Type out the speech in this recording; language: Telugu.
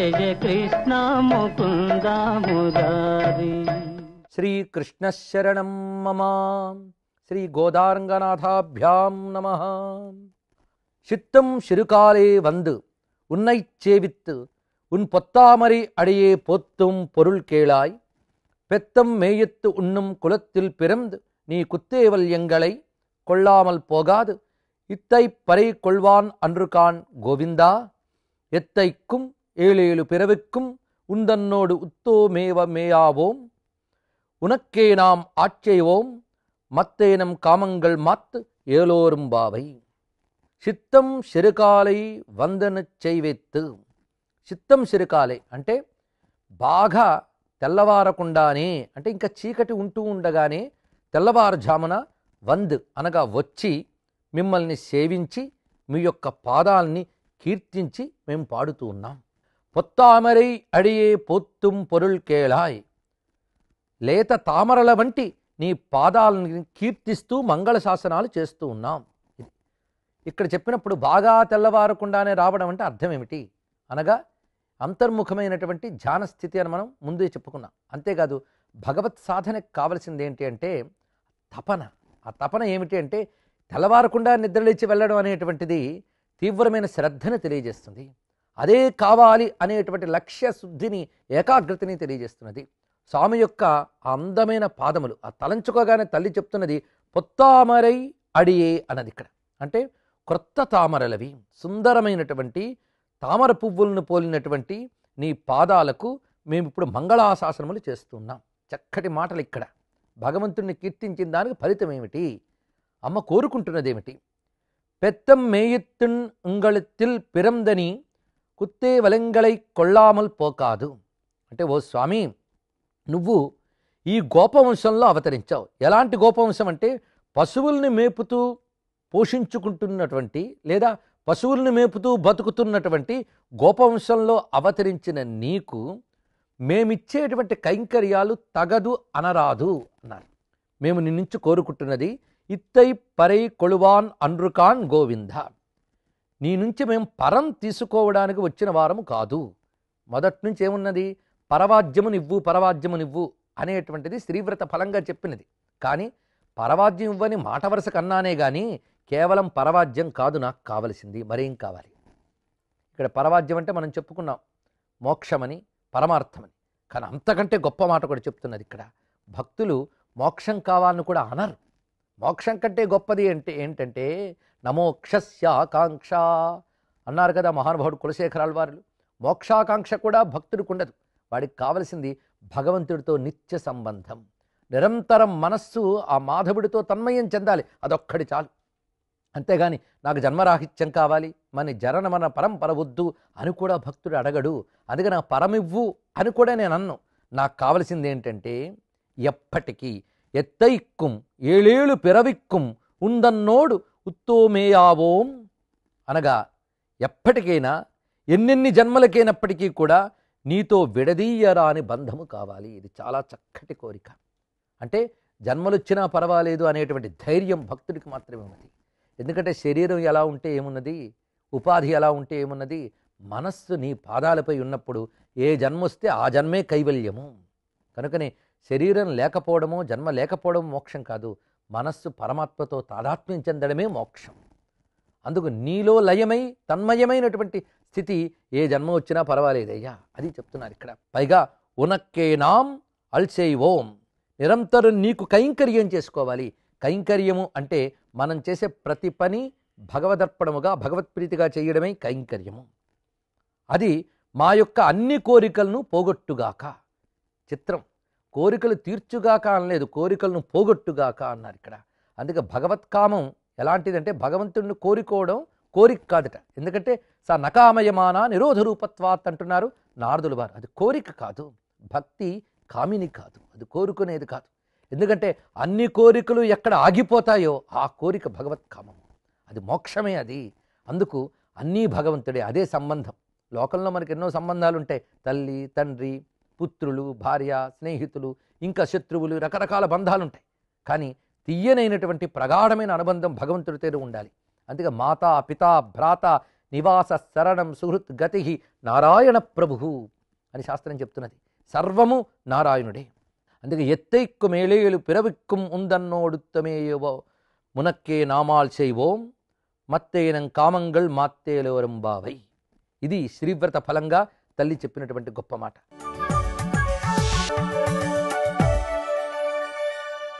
ஸ்ரீ कृष्ण मुकुन्दा मुरारी। श्रीकृष्णशरणं நம சித்தம் சிறுகாலே வந்து உன்னை சேவித்து உன் பொத்தாமரை அடையே போத்தும் பொருள் கேளாய். பெத்தம் மேயத்து உண்ணும் குலத்தில் பிறந்து நீ குத்தேவல் எங்களை கொள்ளாமல் போகாது. இத்தை பறை கொள்வான் அன்றுகான் கோவிந்தா. எத்தைக்கும் ஏழேழு பிறவிக்கும் உந்தன்னோடு உத்தோமேவ மேயாவோம் உனக்கே நாம் ஆட்செய்வோம் மத்தேனம் காமங்கள் மாத்து ஏலோரும் பாவை చిత్తం శిరకాలై వందన చైవెత్తు చిత్తం శిరకాలై అంటే బాగా తెల్లవారకుండానే అంటే ఇంకా చీకటి ఉంటూ ఉండగానే తెల్లవారుజామున వంద్ అనగా వచ్చి మిమ్మల్ని సేవించి మీ యొక్క పాదాలని కీర్తించి మేము పాడుతూ ఉన్నాం పొత్తామరై అడియే పొత్తుం పొరుల్ కేళాయ్. లేత తామరల వంటి నీ పాదాలను కీర్తిస్తూ మంగళ శాసనాలు చేస్తూ ఉన్నాం. ఇక్కడ చెప్పినప్పుడు బాగా తెల్లవారకుండానే రావడం అంటే అర్థం ఏమిటి అనగా అంతర్ముఖమైనటువంటి ధ్యాన స్థితి అని మనం ముందే చెప్పుకున్నాం. అంతేకాదు భగవత్ సాధనకు కావలసింది ఏంటి అంటే తపన. ఆ తపన ఏమిటి అంటే తెల్లవారకుండా నిద్రలేచి వెళ్ళడం అనేటువంటిది తీవ్రమైన శ్రద్ధను తెలియజేస్తుంది. అదే కావాలి అనేటువంటి లక్ష్య శుద్ధిని ఏకాగ్రతని తెలియజేస్తున్నది. స్వామి యొక్క అందమైన పాదములు ఆ తలంచుకోగానే తల్లి చెప్తున్నది పొత్తామరై అడియే అన్నది ఇక్కడ. అంటే క్రొత్త తామరలవి సుందరమైనటువంటి తామర పువ్వులను పోలినటువంటి నీ పాదాలకు మేము ఇప్పుడు మంగళాశాసనములు చేస్తున్నాం. చక్కటి మాటలు ఇక్కడ. భగవంతుణ్ణి కీర్తించిన దానికి ఫలితం ఏమిటి? అమ్మ కోరుకుంటున్నదేమిటి? పెత్తం మేయిత్తున్ ఉంగళత్తిల్ పిరందని కుత్తే వలంగళై కొల్లామల్ పోకాదు అంటే ఓ స్వామి నువ్వు ఈ గోపవంశంలో అవతరించావు ఎలాంటి గోపవంశం అంటే పశువుల్ని మేపుతూ పోషించుకుంటున్నటువంటి లేదా పశువుల్ని మేపుతూ బతుకుతున్నటువంటి గోపవంశంలో అవతరించిన నీకు మేమిచ్చేటువంటి కైంకర్యాలు తగదు అనరాదు అన్నారు మేము నిన్నుంచి కోరుకుంటున్నది ఇత్తై పరై కొలువాన్ అన్రుకాన్ గోవింద నీ నుంచి మేము పరం తీసుకోవడానికి వచ్చిన వారము కాదు. మొదటి నుంచి ఏమున్నది? పరవాద్యము నివ్వు అనేటువంటిది శ్రీవ్రత ఫలంగా చెప్పినది. కానీ పరవాద్యం ఇవ్వని మాట వరుస కన్నానే కానీ కేవలం పరవాద్యం కాదు నాకు కావలసింది. మరేం కావాలి? ఇక్కడ పరవాద్యం అంటే మనం చెప్పుకున్నాం. మోక్షమని పరమార్థమని. కానీ అంతకంటే గొప్ప మాట కూడా చెప్తున్నది ఇక్కడ. భక్తులు మోక్షం కావాలని కూడా అనరు. మోక్షం కంటే గొప్పది అంటే ఏంటంటే నమోక్షస్యాకాంక్ష అన్నారు కదా మహానుభావుడు కులశేఖరాల వారు మోక్షాకాంక్ష కూడా భక్తుడికి ఉండదు. వాడికి కావలసింది భగవంతుడితో నిత్య సంబంధం. నిరంతరం మనస్సు ఆ మాధవుడితో తన్మయం చెందాలి. అదొక్కడి చాలు. అంతేగాని నాకు జన్మరాహిత్యం కావాలి. మన జరన మన పరంపర వద్దు అని కూడా భక్తుడు అడగడు. అందుకే నాకు పరమివ్వు అని కూడా నేను అన్ను. నాకు కావలసింది ఏంటంటే ఎప్పటికీ ఎత్తైక్కుం ఏళేళు పిరవిక్కుం ఉందన్నోడు ఉత్తోమేయావోం అనగా ఎప్పటికైనా ఎన్నెన్ని జన్మలకైనప్పటికీ కూడా నీతో విడదీయరాని బంధము కావాలి. ఇది చాలా చక్కటి కోరిక. అంటే జన్మలొచ్చినా పర్వాలేదు అనేటువంటి ధైర్యం భక్తుడికి మాత్రమే ఉన్నది. ఎందుకంటే శరీరం ఎలా ఉంటే ఏమున్నది? ఉపాధి ఎలా ఉంటే ఏమున్నది? మనస్సు నీ పాదాలపై ఉన్నప్పుడు ఏ జన్మ వస్తే ఆ జన్మే కైవల్యము. కనుకనే శరీరం లేకపోవడము జన్మ లేకపోవడం మోక్షం కాదు. మనస్సు పరమాత్మతో తాదాత్మ్యం చెందడమే మోక్షం. అందుకు నీలో లయమై తన్మయమైనటువంటి స్థితి ఏ జన్మ వచ్చినా పర్వాలేదయ్యా. అది చెప్తున్నారు ఇక్కడ. పైగా ఉనక్కేనాం అల్సేయ్ ఓం. నిరంతరం నీకు కైంకర్యం చేసుకోవాలి. కైంకర్యము అంటే మనం చేసే ప్రతి పని భగవదర్పణముగా భగవత్ప్రీతిగా చేయడమే కైంకర్యము. అది మా యొక్క అన్ని కోరికలను పోగొట్టుగాక. చిత్రం. కోరికలు తీర్చుగాక అనలేదు కోరికలను పోగొట్టుగాక అన్నారు ఇక్కడ. అందుకే భగవత్కామం ఎలాంటిదంటే భగవంతుడిని కోరుకోవడం కోరిక కాదట. ఎందుకంటే స నకామయమాన నిరోధ రూపత్వాత్ అంటున్నారు నారదులు వారు. అది కోరిక కాదు భక్తి కామిని కాదు అది కోరుకునేది కాదు. ఎందుకంటే అన్ని కోరికలు ఎక్కడ ఆగిపోతాయో ఆ కోరిక భగవత్కామం. అది మోక్షమే అది. అందుకు అన్నీ భగవంతుడే అదే సంబంధం. లోకంలో మనకి ఎన్నో సంబంధాలు ఉంటాయి తల్లి తండ్రి పుత్రులు భార్య స్నేహితులు ఇంకా శత్రువులు రకరకాల బంధాలు ఉంటాయి కానీ తీయనైనటువంటి ప్రగాఢమైన అనుబంధం భగవంతుడితో ఉండాలి. అందుకే మాతా పితా భ్రాత నివాస శరణం సుహృత్ గతి నారాయణ ప్రభు అని శాస్త్రం చెప్తున్నది. సర్వము నారాయణుడే. అందుకే ఎత్తైక్కు మేళేలు పిరవిక్కుం ఉందన్నోడుత్తమేయవో మునక్కే నామాల్ చేయవోం మత్తేనం కామంగల్ మాత్తేలోరంబావై ఇది శ్రీవ్రత ఫలంగా తల్లి చెప్పినటువంటి గొప్ప మాట.